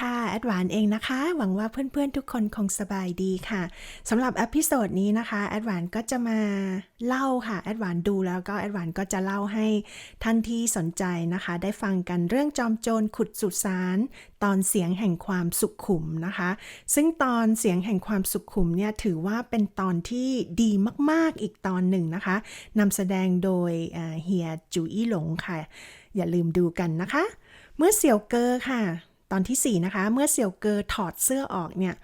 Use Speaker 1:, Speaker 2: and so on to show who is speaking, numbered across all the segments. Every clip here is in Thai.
Speaker 1: ค่ะ แอดหวานเองนะคะ หวังว่าเพื่อนๆทุกคนคงสบายดีค่ะสำหรับอพิโซดนี้นะคะ แอดหวานก็จะมาเล่าค่ะ แอดหวานดูแล้วก็แอดหวานก็จะเล่าให้ท่านที่สนใจนะคะ ได้ฟังกันเรื่องจอมโจรขุดสุสานตอนเสียงแห่งความสุขขุมนะคะ ซึ่งตอนเสียงแห่งความสุขขุมเนี่ยถือว่าเป็นตอนที่ดีมากๆอีกตอนหนึ่งนะคะนำแสดงโดยเฮียจูอี้หลงค่ะ อย่าลืมดูกันนะคะ เมื่อเสี่ยวเกอค่ะ อนทีสี่ 4 นะคะ เมื่อเสี่ยวเกอถอดเสื้อออกเนี่ย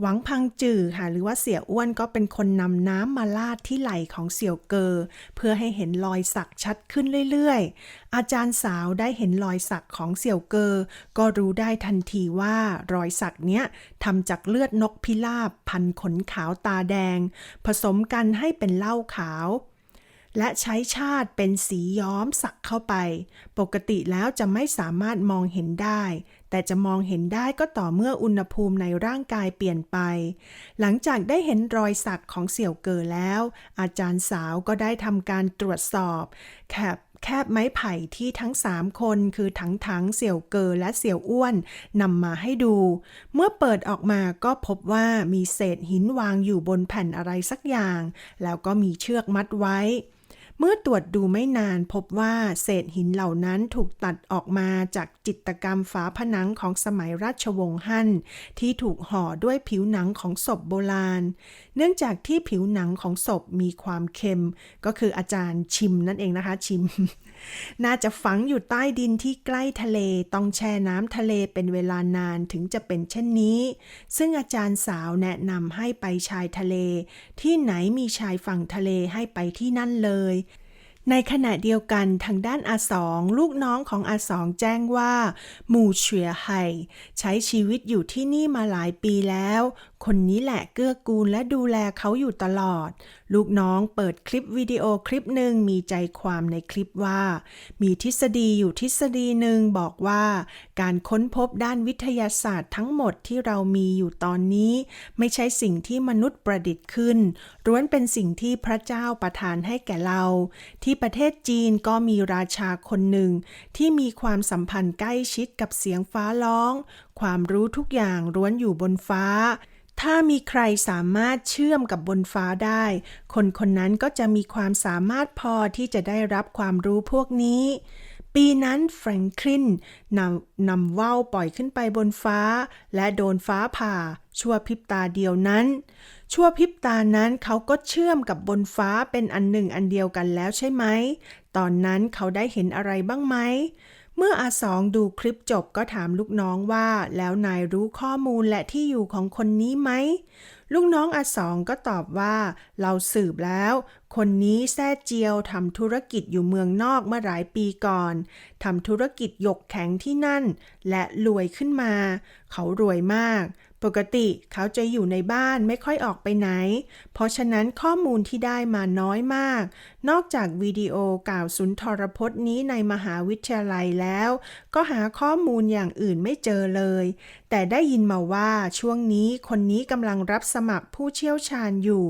Speaker 1: หวังพังจือค่ะ หรือว่าเสี่ยอ้วนก็เป็นคนนำน้ำมาลาดที่ไหล่ของเสี่ยวเกอ เพื่อให้เห็นรอยสักชัดขึ้นเรื่อยๆ อาจารย์สาวได้เห็นรอยสักของเสี่ยวเกอ ก็รู้ได้ทันทีว่ารอยสักเนี้ยทำจากเลือดนกพิราบพันขนขาวตาแดง ผสมกันให้เป็นเหล้าขาวและใช้ชาติเป็นสีย้อมสักเข้าไป ปกติแล้วจะไม่สามารถมองเห็นได้ แต่จะมองเห็นได้ก็ต่อเมื่ออุณหภูมิในร่างกายเปลี่ยนไป หลังจากได้เห็นรอยสักของเสี่ยวเกอแล้ว อาจารย์สาวก็ได้ทำการตรวจสอบแคบแคบไม้ไผ่ที่ทั้งสามคนคือถังถังเสี่ยวเกอและเสี่ยวอ้วนนำมาให้ดู เมื่อเปิดออกมาก็พบว่ามีเศษหินวางอยู่บนแผ่นอะไรสักอย่าง แล้วก็มีเชือกมัดไว้ เมื่อตรวจดูไม่นานพบว่าเศษหินเหล่านั้นถูกตัดออกมาจากจิตกรรมฝาผนังของสมัยราชวงศ์ฮั่นที่ถูกห่อด้วยผิวหนังของศพโบราณ เนื่องจากที่ผิวหนังของศพมีความเค็ม ก็คืออาจารย์ชิมนั่นเองนะคะชิม น่าจะฝังอยู่ใต้ดินที่ใกล้ทะเลต้องแช่น้ำทะเลเป็นเวลานานถึงจะเป็นเช่นนี้ ซึ่งอาจารย์สาวแนะนำให้ไปชายทะเล ที่ไหนมีชายฝั่งทะเลให้ไปที่นั่นเลยในขณะเดียวกันทางด้านอาสองลูกน้องของอาสองแจ้งว่า หมู่เฉียไห่ใช้ชีวิตอยู่ที่นี่มาหลายปีแล้วคนนี้แหละเกื้อกูลและดูแลเขาอยู่ตลอด ลูกน้องเปิดคลิปวิดีโอคลิปหนึ่งมีใจความในคลิปว่า มีทฤษฎีอยู่ทฤษฎีหนึ่งบอกว่า การค้นพบด้านวิทยาศาสตร์ทั้งหมดที่เรามีอยู่ตอนนี้ ไม่ใช่สิ่งที่มนุษย์ประดิษฐ์ขึ้นล้วนเป็นสิ่งที่พระเจ้าประทานให้แก่เรา ที่ประเทศจีนก็มีราชาคนหนึ่ง ที่มีความสัมพันธ์ใกล้ชิดกับเสียงฟ้าร้อง ความรู้ทุกอย่างล้วนอยู่บนฟ้า ถ้ามีใครสามารถเชื่อมกับบนฟ้าได้ คนคนนั้นก็จะมีความสามารถพอที่จะได้รับความรู้พวกนี้ ปีนั้นแฟรงคลินนำนำว่าวปล่อยขึ้นไปบนฟ้า และโดนฟ้าผ่า ชั่วพริบตาเดียวนั้น ชั่วพริบตานั้นเขาก็เชื่อมกับบนฟ้าเป็นอันหนึ่งอันเดียวกันแล้วใช่ไหม ตอนนั้นเขาได้เห็นอะไรบ้างไหม เมื่ออาสองดูคลิปจบก็ถามลูกน้องว่าแล้วนายรู้ข้อมูลและที่อยู่ของคนนี้ไหม ลูกน้องอาสองก็ตอบว่า เราสืบแล้ว คนนี้แซ่เจียวทำธุรกิจอยู่เมืองนอกเมื่อหลายปีก่อนทำธุรกิจหยกแข็งที่นั่น และรวยขึ้นมา เขารวยมาก ปกติเขาจะอยู่ในบ้านไม่ค่อยออกไปไหน เพราะฉะนั้นข้อมูลที่ได้มาน้อยมาก นอกจากวิดีโอกล่าวสุนทรพจน์นี้ในมหาวิทยาลัยแล้ว ก็หาข้อมูลอย่างอื่นไม่เจอเลย แต่ได้ยินมาว่าช่วงนี้คนนี้กำลังรับสมัครผู้เชี่ยวชาญอยู่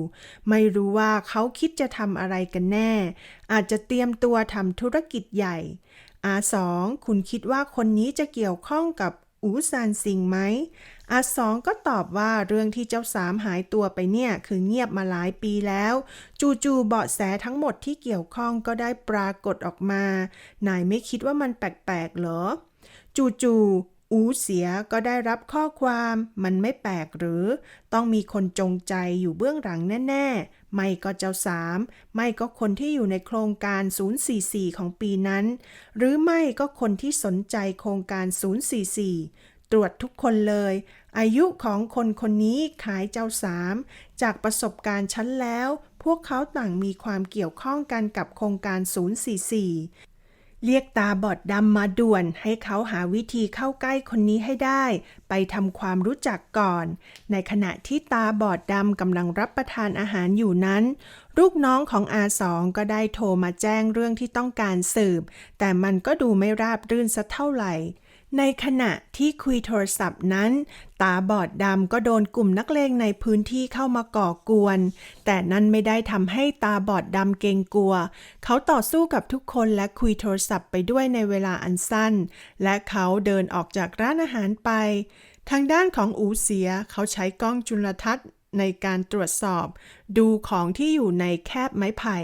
Speaker 1: ไม่รู้ว่าเขาคิดจะทำอะไรกันแน่ อาจจะเตรียมตัวทำธุรกิจใหญ่อาสองคุณคิดว่าคนนี้จะเกี่ยวข้องกับ อูซานซิงไหมอาสองก็ตอบว่าเรื่องที่เจ้าสามหายตัวไปเนี่ยคือเงียบมาหลายปีแล้ว จู่ๆเบาะแสทั้งหมดที่เกี่ยวข้องก็ได้ปรากฏออกมานายไม่คิดว่ามันแปลกๆ เหรอ จู่ๆอูเสียก็ได้รับข้อความ มันไม่แปลกหรือ ต้องมีคนจงใจอยู่เบื้องหลังแน่ๆ ไม่ก็เจ้าสามไม่ก็คนที่อยู่ในโครงการ 044 ของปีนั้น หรือไม่ก็คนที่สนใจโครงการ 044 ตรวจทุกคนเลย อายุของคนคนนี้ขายเจ้าสามจากประสบการณ์ฉันแล้ว พวกเขาต่างมีความเกี่ยวข้องกันกับโครงการ 044 เรียกตาบอดดำมาด่วนให้เขาหาวิธีเข้าใกล้คนนี้ให้ได้ ไปทำความรู้จักก่อน ในขณะที่ตาบอดดำกำลังรับประทานอาหารอยู่นั้น ลูกน้องของอาสองก็ได้โทรมาแจ้งเรื่องที่ต้องการสืบ แต่มันก็ดูไม่ราบรื่นสักเท่าไหร่ ในขณะที่คุยโทรศัพท์นั้น ตาบอดดำก็โดนกลุ่มนักเลงในพื้นที่เข้ามาก่อกวน แต่นั่นไม่ได้ทำให้ตาบอดดำเกรงกลัว เขาต่อสู้กับทุกคนและคุยโทรศัพท์ไปด้วยในเวลาอันสั้น และเขาเดินออกจากร้านอาหารไป ทางด้านของอูเสียเขาใช้กล้องจุลทรรศน์ในการตรวจสอบ ดูของที่อยู่ในแคบไม้ไผ่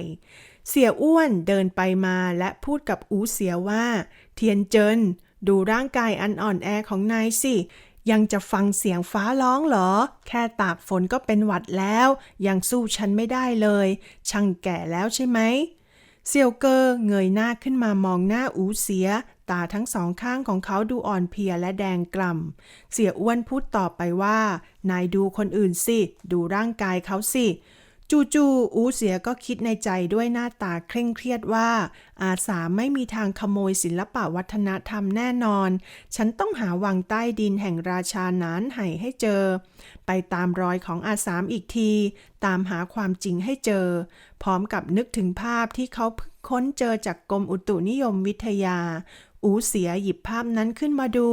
Speaker 1: เสี่ยอ้วนเดินไปมาและพูดกับอูเสียว่า เทียนเจิน ดูร่างกายอันอ่อนแอของนายสิ ยังจะฟังเสียงฟ้าร้องเหรอ แค่ตากฝนก็เป็นหวัดแล้ว ยังสู้ฉันไม่ได้เลย ช่างแก่แล้วใช่ไหมเซียวเกอร์เงยหน้าขึ้นมามองหน้าอูเสีย ตาทั้งสองข้างของเขาดูอ่อนเพลียและแดงกล่ำ เสียอ้วนพูดต่อไปว่า นายดูคนอื่นสิ ดูร่างกายเขาสิ จู่ๆอูเสียก็คิดในใจด้วยหน้าตาเคร่งเครียดว่า อาสาไม่มีทางขโมยศิลปะวัฒนธรรมแน่นอน ฉันต้องหาวังใต้ดินแห่งราชานานไห่ให้เจอ ไปตามรอยของอาสามอีกที ตามหาความจริงให้เจอ พร้อมกับนึกถึงภาพที่เขาเพิ่งค้นเจอจากกรมอุตุนิยมวิทยา อูเสียหยิบภาพนั้นขึ้นมาดู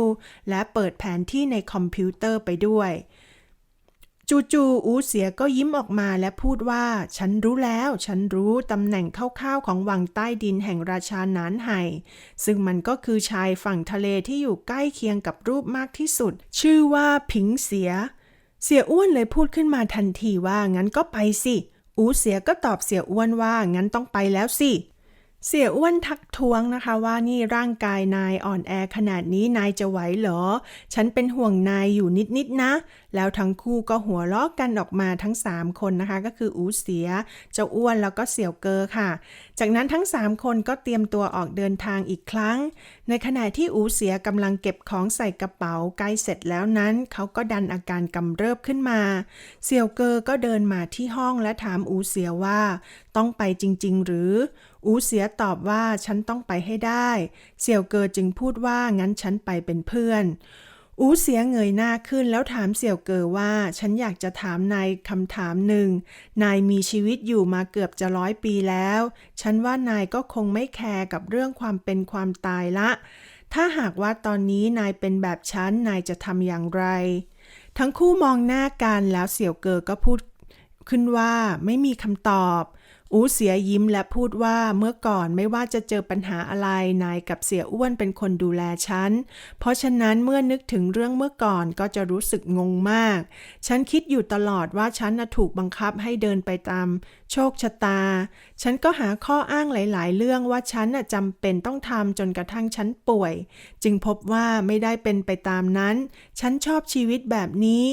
Speaker 1: และเปิดแผนที่ในคอมพิวเตอร์ไปด้วย จู่ๆอูเสียก็ยิ้มออกมาและพูดว่า ฉันรู้แล้ว ฉันรู้ตำแหน่งคร่าวๆของวังใต้ดินแห่งราชาหนานไห่ซึ่งมันก็คือชายฝั่งทะเลที่อยู่ใกล้เคียงกับรูปมากที่สุด ชื่อว่าผิงเสีย เสียอ้วนเลยพูดขึ้นมาทันทีว่างั้นก็ไปสิ อูเสียก็ตอบเสียอ้วนว่างั้นต้องไปแล้วสิ เสียอ้วนทักท้วงนะคะว่านี่ร่างกายนายอ่อนแอขนาดนี้นายจะไหวเหรอ ฉันเป็นห่วงนายอยู่นิดๆนะแล้วทั้งคู่ก็หัวเราะกันออกมาทั้ง 3 คนนะคะ ก็คืออูเสีย เจ้าอ้วนแล้วก็เสี่ยวเกอค่ะ จากนั้นทั้ง 3 คนก็เตรียมตัวออกเดินทางอีกครั้ง ในขณะที่อูเสียกำลังเก็บของใส่กระเป๋าใกล้เสร็จแล้วนั้น เขาก็ดันอาการกำเริบขึ้นมา เสี่ยวเกอก็เดินมาที่ห้องและถามอูเสียว่า ต้องไปจริง ๆ หรือ อูเสียตอบว่าฉันต้องไปให้ได้ เสี่ยวเกอจึงพูดว่างั้นฉันไปเป็นเพื่อน อูเสียเงยหน้าขึ้นแล้วถามเสี่ยวเกอว่าฉันอยากจะถามนายคำถามหนึ่ง นายมีชีวิตอยู่มาเกือบจะร้อยปีแล้ว ฉันว่านายก็คงไม่แคร์กับเรื่องความเป็นความตายละ ถ้าหากว่าตอนนี้นายเป็นแบบฉันนายจะทำอย่างไร ทั้งคู่มองหน้ากันแล้วเสี่ยวเกอก็พูดขึ้นว่าไม่มีคำตอบ อูเสียยิ้มและพูดว่าเมื่อก่อนไม่ว่าจะเจอปัญหาอะไรนายกับเสียอ้วนเป็นคนดูแลฉัน เพราะฉะนั้นเมื่อนึกถึงเรื่องเมื่อก่อนก็จะรู้สึกงงมาก ฉันคิดอยู่ตลอดว่าฉันน่ะถูกบังคับให้เดินไปตาม โชคชะตา ฉันก็หาข้ออ้างหลาย ๆ เรื่องว่าฉันน่ะจำเป็นต้องทำจนกระทั่งฉันป่วย จึงพบว่าไม่ได้เป็นไปตามนั้น ฉันชอบชีวิตแบบนี้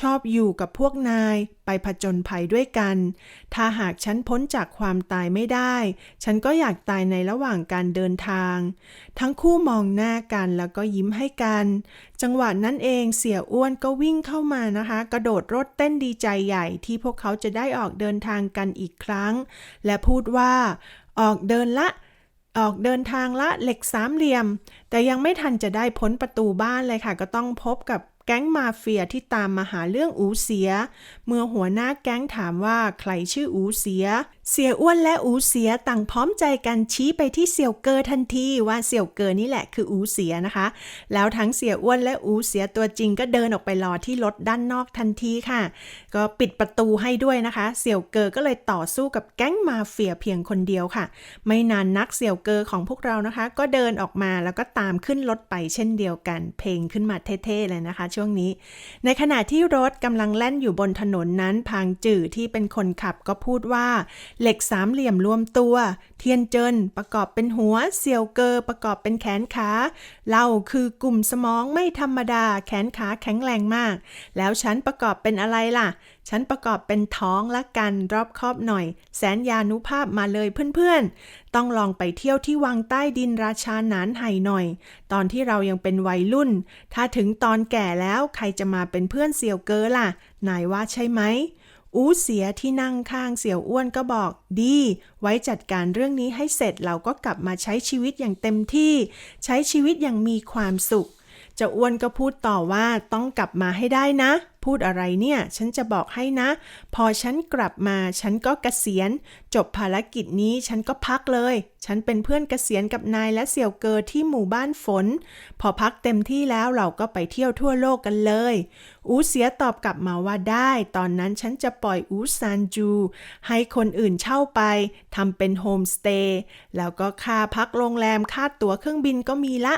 Speaker 1: ชอบอยู่กับพวกนายไปผจญภัยด้วยกัน ถ้าหากฉันพ้นจากความตายไม่ได้ ฉันก็อยากตายในระหว่างการเดินทาง ทั้งคู่มองหน้ากันแล้วก็ยิ้มให้กันจังหวะนั้นเองเสียอ้วนก็วิ่งเข้ามานะคะ กระโดดรถเต้นดีใจใหญ่ที่พวกเขาจะได้ออกเดินทางกันอีกครั้ง และพูดว่า ออกเดินละออกเดินทางละเหล็กสามเหลี่ยม แต่ยังไม่ทันจะได้พ้นประตูบ้านเลยค่ะ ก็ต้องพบกับแก๊งมาเฟียที่ตามมาหาเรื่องอูเสีย เมื่อหัวหน้าแก๊งถามว่าใครชื่ออูเสีย เสียอ้วนและอูเสียต่างพร้อมใจกันชี้ไปที่เสี่ยวเกอทันทีว่าเสี่ยวเกอนี่แหละคืออูเสียนะคะ แล้วทั้งเสียอ้วนและอูเสียตัวจริงก็เดินออกไปรอที่รถด้านนอกทันทีค่ะ ก็ปิดประตูให้ด้วยนะคะ เสี่ยวเกอก็เลยต่อสู้กับแก๊งมาเฟียเพียงคนเดียวค่ะ ไม่นานนักเสี่ยวเกอของพวกเรานะคะ ก็เดินออกมาแล้วก็ตามขึ้นรถไปเช่นเดียวกัน เพลงขึ้นมาเท่ๆเลยนะคะ ช่วงนี้ ในขณะที่รถกำลังแล่นอยู่บนถนนนั้น พางจื่อที่เป็นคนขับก็พูดว่าเหล็กสามเหลี่ยมรวมตัว เทียนเจินประกอบเป็นหัวเซียวเกอประกอบเป็นแขนขาเราคือกลุ่มสมองไม่ธรรมดาแขนขาแข็งแรงมาก แล้วฉันประกอบเป็นอะไรล่ะ ฉันประกอบเป็นท้องละกันรอบครอบหน่อย แสนยานุภาพมาเลยเพื่อนๆ ต้องลองไปเที่ยวที่วังใต้ดินราชาหนานไห่หน่อย ตอนที่เรายังเป็นวัยรุ่น ถ้าถึงตอนแก่แล้วใครจะมาเป็นเพื่อนเสี่ยวเกอล่ะ นายว่าใช่ไหม อูเสียที่นั่งข้างเสี่ยวอ้วนก็บอก ดี ไว้จัดการเรื่องนี้ให้เสร็จเราก็กลับมาใช้ชีวิตอย่างเต็มที่ ใช้ชีวิตอย่างมีความสุขเจ้าอ้วนก็พูดต่อว่าต้องกลับมาให้ได้นะ พูดอะไรเนี่ย ฉันจะบอกให้นะ พอฉันกลับมา ฉันก็เกษียณ จบภารกิจนี้ฉันก็พักเลย ฉันเป็นเพื่อนเกษียณกับนายและเสี่ยวเกอที่หมู่บ้านฝน พอพักเต็มที่แล้วเราก็ไปเที่ยวทั่วโลกกันเลย อูเสียตอบกลับมาว่าได้ ตอนนั้นฉันจะปล่อยอูซานจู ให้คนอื่นเช่าไปทำเป็นโฮมสเตย์แล้วก็ค่าพักโรงแรมค่าตั๋วเครื่องบินก็มีละ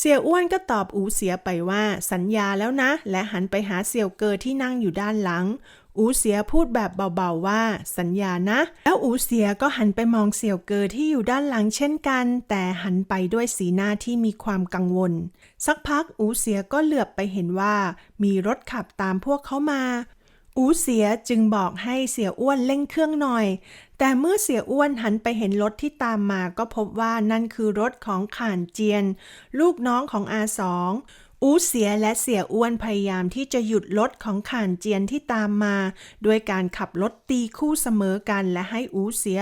Speaker 1: เสี่ยวอ้วนก็ตอบอูเสียไปว่าสัญญาแล้วนะ และหันไปหาเสี่ยวเกอที่นั่งอยู่ด้านหลัง อูเสียพูดแบบเบาๆว่า สัญญานะ แล้วอูเสียก็หันไปมองเสี่ยวเกอที่อยู่ด้านหลังเช่นกัน แต่หันไปด้วยสีหน้าที่มีความกังวล สักพักอูเสียก็เหลือบไปเห็นว่า มีรถขับตามพวกเขามา อูเสียจึงบอกให้เสียอ้วนเร่งเครื่องหน่อย แต่เมื่อเสียอ้วนหันไปเห็นรถที่ตามมาก็พบว่านั่นคือรถของข่านเจียน ลูกน้องของอาสอง อูเสียและเสียอ้วนพยายามที่จะหยุดรถของข่านเจียนที่ตามมาด้วยการขับรถตีคู่เสมอกันและให้อูเสีย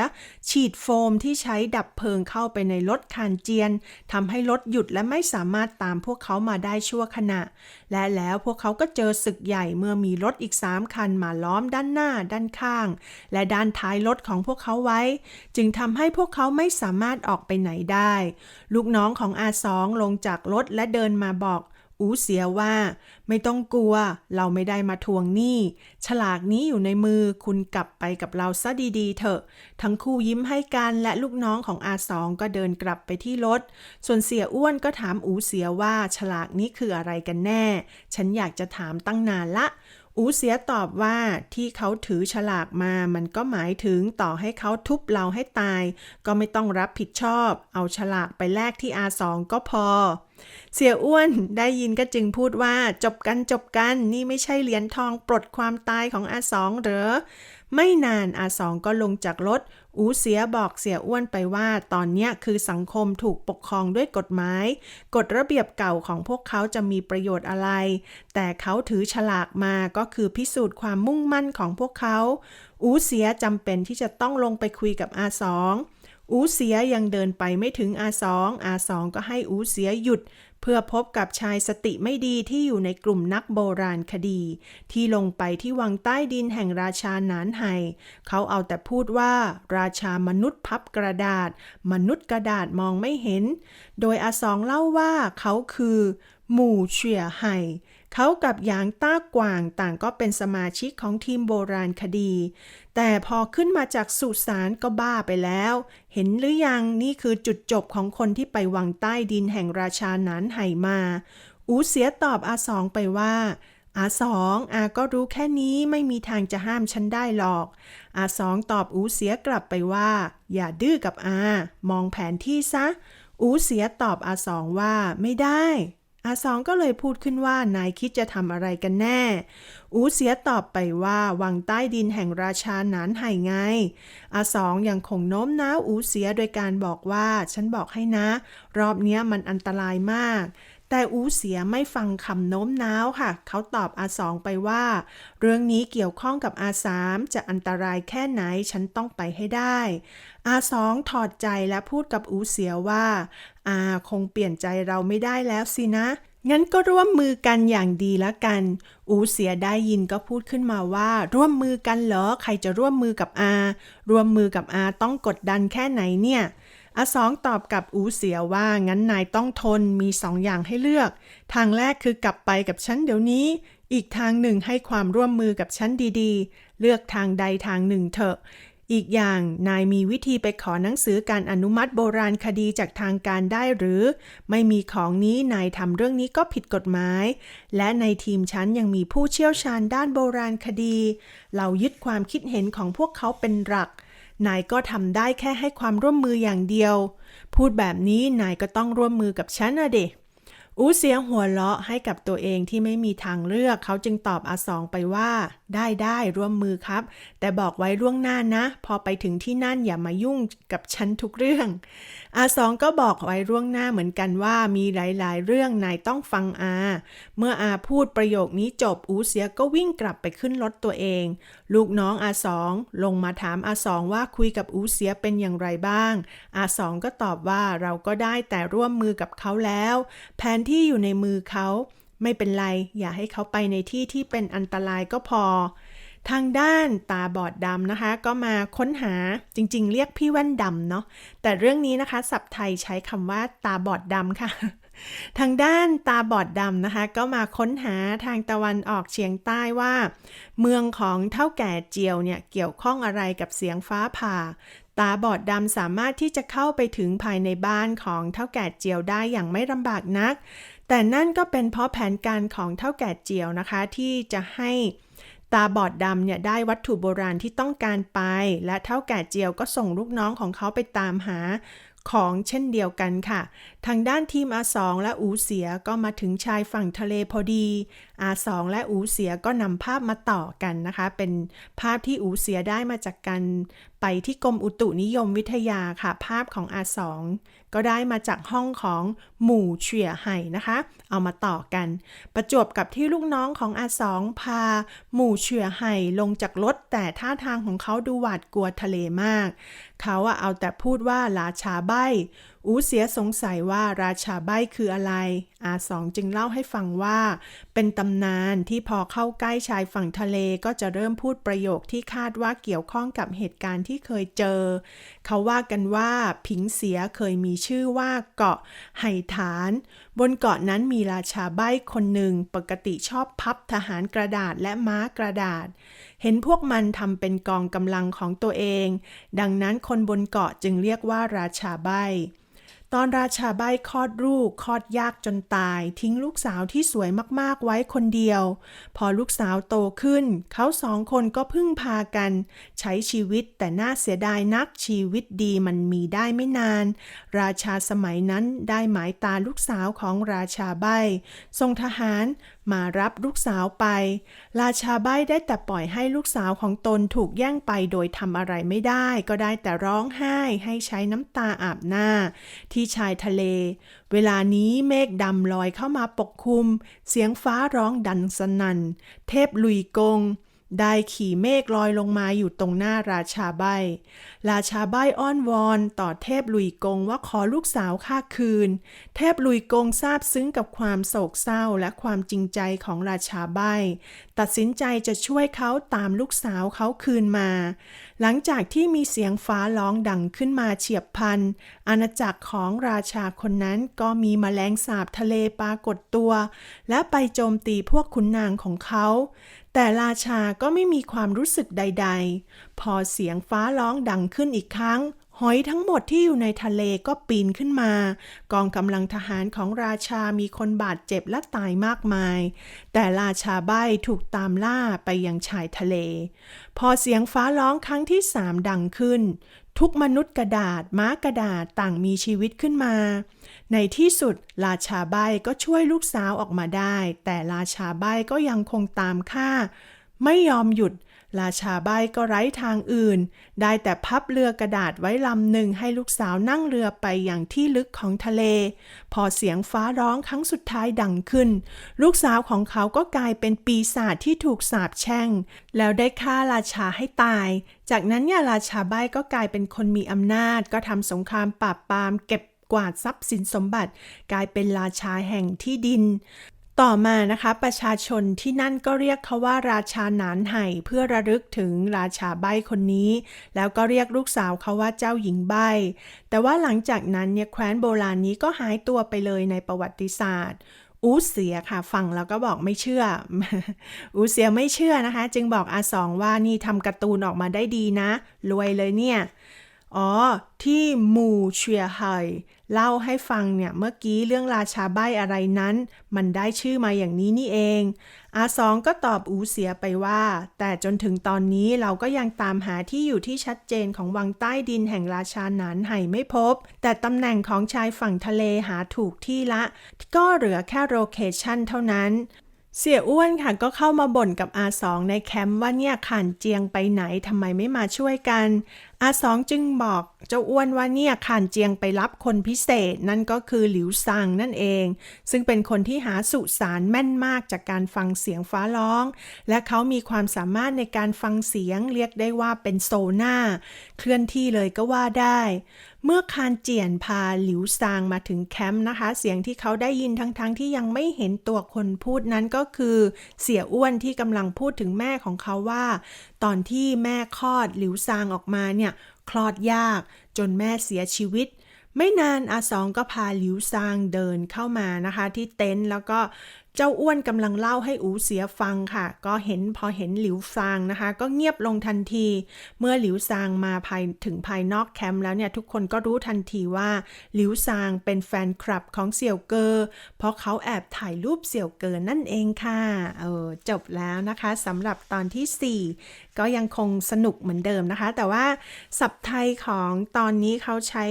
Speaker 1: ฉีดโฟมที่ใช้ดับเพลิงเข้าไปในรถข่านเจียนทำให้รถหยุดและไม่สามารถตามพวกเขามาได้ชั่วขณะ และแล้วพวกเขาก็เจอศึกใหญ่เมื่อมีรถอีกสามคันมาล้อมด้านหน้าด้านข้าง และด้านท้ายรถของพวกเขาไว้ จึงทำให้พวกเขาไม่สามารถออกไปไหนได้ ลูกน้องของอาสองลงจากรถและเดินมาบอก อูเสียว่า ไม่ต้องกลัว เราไม่ได้มาทวงหนี้ ฉลากนี้อยู่ในมือคุณกลับไปกับเราซะดีๆ เถอะ ทั้งคู่ยิ้มให้กันและลูกน้องของอาสองก็เดินกลับไปที่รถ ส่วนเสียอ้วนก็ถามอูเสียว่า ฉลากนี้คืออะไรกันแน่ ฉันอยากจะถามตั้งนานละอูเสียตอบว่าที่เขาถือฉลากมา มันก็หมายถึงต่อให้เขาทุบเราให้ตาย ก็ไม่ต้องรับผิดชอบ เอาฉลากไปแลกที่อาสองก็พอ เสียอ้วนได้ยินก็จึงพูดว่าจบกันจบกันนี่ไม่ใช่เหรียญทองปลดความตายของอาสองหรอ ไม่นานอาสองก็ลงจากรถ อูเสียบอกเสียอ้วนไปว่า ตอนนี้คือสังคมถูกปกครองด้วยกฎหมาย กฎระเบียบเก่าของพวกเขาจะมีประโยชน์อะไร แต่เขาถือฉลากมาก็คือพิสูจน์ความมุ่งมั่นของพวกเขา อูเสียจำเป็นที่จะต้องลงไปคุยกับอาสอง อูเสียยังเดินไปไม่ถึงอาสองอาสองก็ให้อูเสียหยุด เพื่อพบกับชายสติไม่ดีที่อยู่ในกลุ่มนักโบราณคดี ที่ลงไปที่วังใต้ดินแห่งราชาหนานไห่เขาเอาแต่พูดว่า ราชามนุษย์พับกระดาษ มนุษย์กระดาษมองไม่เห็น โดยอาสองเล่าว่าเขาคือ หมู่เฉียไห่ เขากับหยางต้ากวางต่างก็เป็นสมาชิกของทีมโบราณคดี แต่พอขึ้นมาจากสุสานก็บ้าไปแล้ว เห็นหรือยังนี่คือจุดจบของคนที่ไปวังใต้ดินแห่งราชาหนานไห่มา อูเสียตอบอาสองไปว่าอาสองอาก็รู้แค่นี้ไม่มีทางจะห้ามฉันได้หรอก อาสองตอบอูเสียกลับไปว่า อย่าดื้อกับอา มองแผนที่ซะ อูเสียตอบอาสองว่าไม่ได้ อาสองก็เลยพูดขึ้นว่านายคิดจะทำอะไรกันแน่ อูเสียตอบไปว่าวังใต้ดินแห่งราชาหนานไห่ไง อาสองยังคงโน้มน้าวอูเสียโดยการบอกว่า ฉันบอกให้นะ รอบเนี้ยมันอันตรายมาก แต่อูเสียไม่ฟังคำโน้มน้าวค่ะ เขาตอบอาสองไปว่า เรื่องนี้เกี่ยวข้องกับอาสามจะอันตรายแค่ไหนฉันต้องไปให้ได้ อาสองถอดใจและพูดกับอูเสียว่าอาคงเปลี่ยนใจเราไม่ได้แล้วสินะงั้นก็ร่วมมือกันอย่างดีละกัน อูเสียได้ยินก็พูดขึ้นมาว่า ร่วมมือกันเหรอ ใครจะร่วมมือกับอา ร่วมมือกับอาต้องกดดันแค่ไหนเนี่ย อาสองตอบกับอูเสียว่างั้นนายต้องทนมีสองอย่างให้เลือก ทางแรกคือกลับไปกับฉันเดี๋ยวนี้ อีกทางหนึ่งให้ความร่วมมือกับฉันดีๆ เลือกทางใดทางหนึ่งเถอะ อีกอย่างนายมีวิธีไปขอหนังสือการอนุมัติโบราณคดีจากทางการได้หรือ ไม่มีของนี้นายทำเรื่องนี้ก็ผิดกฎหมาย และในทีมฉันยังมีผู้เชี่ยวชาญด้านโบราณคดี เรายึดความคิดเห็นของพวกเขาเป็นหลัก นายก็ทำได้แค่ให้ความร่วมมืออย่างเดียว พูดแบบนี้นายก็ต้องร่วมมือกับฉันนะเดะอูเสียงหัวเราะให้กับตัวเองที่ไม่มีทางเลือก เขาจึงตอบอาสองไปว่าได้ได้ร่วมมือครับ แต่บอกไว้ล่วงหน้านะ พอไปถึงที่นั่นอย่ามายุ่งกับฉันทุกเรื่องอาสองก็บอกไว้ล่วงหน้าเหมือนกันว่ามีหลาย ๆ เรื่องนายต้องฟังอา เมื่ออาพูดประโยคนี้จบอูเสียก็วิ่งกลับไปขึ้นรถตัวเอง ลูกน้องอาสองลงมาถามอาสองว่าคุยกับอูเสียเป็นอย่างไรบ้าง อาสองก็ตอบว่าเราก็ได้แต่ร่วมมือกับเขาแล้ว แผนที่อยู่ในมือเขา ไม่เป็นไร อย่าให้เขาไปในที่ที่เป็นอันตรายก็พอ ทางด้านตาบอดดำนะคะ ก็มาค้นหาจริงๆ เรียกพี่แว่นดำเนาะแต่เรื่องนี้นะคะศัพท์ไทยใช้คำว่าตาบอดดำค่ะ ทางด้านตาบอดดำนะคะ ก็มาค้นหาทางตะวันออกเฉียงใต้ว่า เมืองของเท่าแก่เจียวเนี่ยเกี่ยวข้องอะไรกับเสียงฟ้าผ่าตาบอดดำสามารถที่จะเข้าไปถึงภายในบ้านของเท่าแก่เจียวได้อย่างไม่ลำบากนัก แต่นั่นก็เป็นเพราะแผนการของเท่าแก่เจียวนะคะ ที่จะให้ตาบอดดำเนี่ยได้วัตถุโบราณที่ต้องการไป และเท่าแก่เจียวก็ส่งลูกน้องของเขาไปตามหาของเช่นเดียวกันค่ะ ทางด้านทีมอาสองและอูเสียก็มาถึงชายฝั่งทะเลพอดีอาสองและอูเสียก็นำภาพมาต่อกันนะคะ เป็นภาพที่อูเสียได้มาจากการไปที่กรมอุตุนิยมวิทยาค่ะ ภาพของอาสองก็ได้มาจากห้องของหมู่เฉียไห่นะคะ เอามาต่อกัน ประจวบกับที่ลูกน้องของอาสองพา หมู่เฉียไห่ลงจากรถแต่ท่าทางของเขาดูหวาดกลัวทะเลมาก เขาอะเอาแต่พูดว่าราชาใบ อูเสียสงสัยว่าราชาใบคืออะไร อาสองจึงเล่าให้ฟังว่า เป็นตำนานที่พอเข้าใกล้ชายฝั่งทะเลก็จะเริ่มพูดประโยคที่คาดว่าเกี่ยวข้องกับเหตุการณ์ที่เคยเจอ เขาว่ากันว่าผิงเสียเคยมีชื่อว่าเกาะไห่ฐาน บนเกาะนั้นมีราชาใบ้คนหนึ่งปกติชอบพับทหารกระดาษและม้ากระดาษ เห็นพวกมันทำเป็นกองกำลังของตัวเอง ดังนั้นคนบนเกาะจึงเรียกว่าราชาใบ้ ตอนราชาใบคลอดลูกคลอดยากจนตาย ทิ้งลูกสาวที่สวยมากๆไว้คนเดียว พอลูกสาวโตขึ้น เขาสองคนก็พึ่งพากัน ใช้ชีวิตแต่น่าเสียดายนักชีวิตดีมันมีได้ไม่นาน ราชาสมัยนั้นได้หมายตาลูกสาวของราชาใบทรงทหาร มารับลูกสาวไป ราชาใบ้ได้แต่ปล่อยให้ลูกสาวของตนถูกแย่งไปโดยทำอะไรไม่ได้ ก็ได้แต่ร้องไห้ให้ใช้น้ำตาอาบหน้า ที่ชายทะเล เวลานี้เมฆดำลอยเข้ามาปกคลุม เสียงฟ้าร้องดังสนัน่น เทพลุยกง ได้ขี่เมฆลอยลงมาอยู่ตรงหน้าราชาใบ ราชาใบอ้อนวอนต่อเทพลุยกงว่าขอลูกสาวข้าคืน เทพลุยกงทราบซึ้งกับความโศกเศร้าและความจริงใจของราชาใบ ตัดสินใจจะช่วยเขาตามลูกสาวเขาคืนมา หลังจากที่มีเสียงฟ้าร้องดังขึ้นมาเฉียบพลัน อาณาจักรของราชาคนนั้นก็มีแมลงสาบทะเลปรากฏตัว และไปโจมตีพวกขุนนางของเขา แต่ราชาก็ไม่มีความรู้สึกใด ๆ พอเสียงฟ้าร้องดังขึ้นอีกครั้ง หอยทั้งหมดที่อยู่ในทะเลก็ปีนขึ้นมา กองกำลังทหารของราชามีคนบาดเจ็บและตายมากมาย แต่ราชาใบ้ถูกตามล่าไปยังชายทะเล พอเสียงฟ้าร้องครั้งที่สามดังขึ้น ทุกมนุษย์กระดาษ ม้ากระดาษต่างมีชีวิตขึ้นมา ในที่สุดราชาใบก็ช่วยลูกสาวออกมาได้ แต่ราชาใบก็ยังคงตามฆ่า ไม่ยอมหยุด ราชาใบก็ไร้ทางอื่น ได้แต่พับเรือกระดาษไว้ลำหนึ่งให้ลูกสาวนั่งเรือไปอย่างที่ลึกของทะเล พอเสียงฟ้าร้องครั้งสุดท้ายดังขึ้น ลูกสาวของเขาก็กลายเป็นปีศาจที่ถูกสาปแช่ง แล้วได้ฆ่าราชาให้ตาย จากนั้นเนี่ยราชาใบก็กลายเป็นคนมีอำนาจ ก็ทำสงครามปราบปรามเก็บกวาดทรัพย์สินสมบัติ กลายเป็นราชาแห่งที่ดิน ต่อมานะคะประชาชนที่นั่นก็เรียกเขาว่าราชาหนานไห่ เพื่อระลึกถึงราชาใบ้คนนี้ แล้วก็เรียกลูกสาวเขาว่าเจ้าหญิงใบ้แต่ว่าหลังจากนั้นเนี่ยแคว้นโบราณนี้ก็หายตัวไปเลยในประวัติศาสตร์อูเสียค่ะฟังแล้วก็บอกไม่เชื่อ อูเสียไม่เชื่อนะคะ จึงบอกอาสองว่านี่ทำการ์ตูนออกมาได้ดีนะ รวยเลยเนี่ย อ๋อ ที่หมู่เชียไห่เล่าให้ฟังเนี่ย เมื่อกี้เรื่องราชาใบ้อะไรนั้น มันได้ชื่อมาอย่างนี้นี่เองอาสองก็ตอบอูเสียไปว่า แต่จนถึงตอนนี้เราก็ยังตามหาที่อยู่ที่ชัดเจนของวังใต้ดินแห่งราชาหนานไห่ไม่พบ แต่ตำแหน่งของชายฝั่งทะเลหาถูกที่ละ ก็เหลือแค่โลเคชันเท่านั้นเสียอ้วนค่ะก็เข้ามาบ่นกับอาสองในแคมป์ว่าเนี่ยข่านเจียงไปไหนทำไมไม่มาช่วยกันอาสองจึงบอกเจ้าอ้วนว่าเนี่ยขานเจียงไปรับคนพิเศษนั่นก็คือหลิวซังนั่นเอง ซึ่งเป็นคนที่หาสุสานแม่นมากจากการฟังเสียงฟ้าร้อง และเขามีความสามารถในการฟังเสียงเรียกได้ว่าเป็นโซน่าเคลื่อนที่เลยก็ว่าได้ เมื่อคานเจียนพาหลิวซางมาถึงแคมป์นะคะ เสียงที่เขาได้ยินทั้งๆทที่ยังไม่เห็นตัวคนพูดนั้นก็คือ เสียอ้วนที่กำลังพูดถึงแม่ของเขาว่าตอนที่แม่คลอดหลิวซางออกมาเนี่ยคลอดยากจนแม่เสียชีวิต ไม่นานอาสองก็พาหลิวซางเดินเข้ามานะคะ ที่เต็นท์แล้วก็ เจ้าอ้วนกำลังเล่าให้อูเสียฟังค่ะ ก็เห็นพอเห็นหลิวซางนะคะ ก็เงียบลงทันที เมื่อหลิวซางมาภายถึงภายนอกแคมป์แล้วเนี่ย ทุกคนก็รู้ทันทีว่าหลิวซางเป็นแฟนคลับของเสี่ยวเกอเพราะเขาแอบถ่ายรูปเสี่ยวเกอนั่นเองค่ะเออจบแล้วนะคะสำหรับตอนที่ 4 ก็ยังคงสนุกเหมือนเดิมนะคะ แต่ว่าศัพท์ไทยของตอนนี้เขาใช้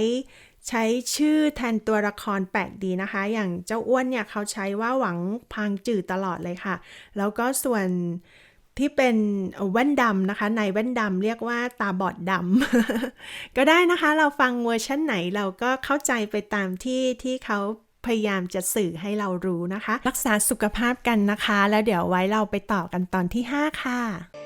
Speaker 1: ใช้ชื่อแทนตัวละครแปลกดีนะคะ อย่างเจ้าอ้วนเนี่ยเขาใช้ว่าหวังพางจืดตลอดเลยค่ะ แล้วก็ส่วนที่เป็นแว่นดำนะคะ ในแว่นดำเรียกว่าตาบอดดำก็ได้นะคะ เราฟังเวอร์ชันไหนเราก็เข้าใจไปตามที่ที่เขาพยายามจะสื่อให้เรารู้นะคะ รักษาสุขภาพกันนะคะ แล้วเดี๋ยวไว้เราไปต่อกันตอนที่ 5 ค่ะ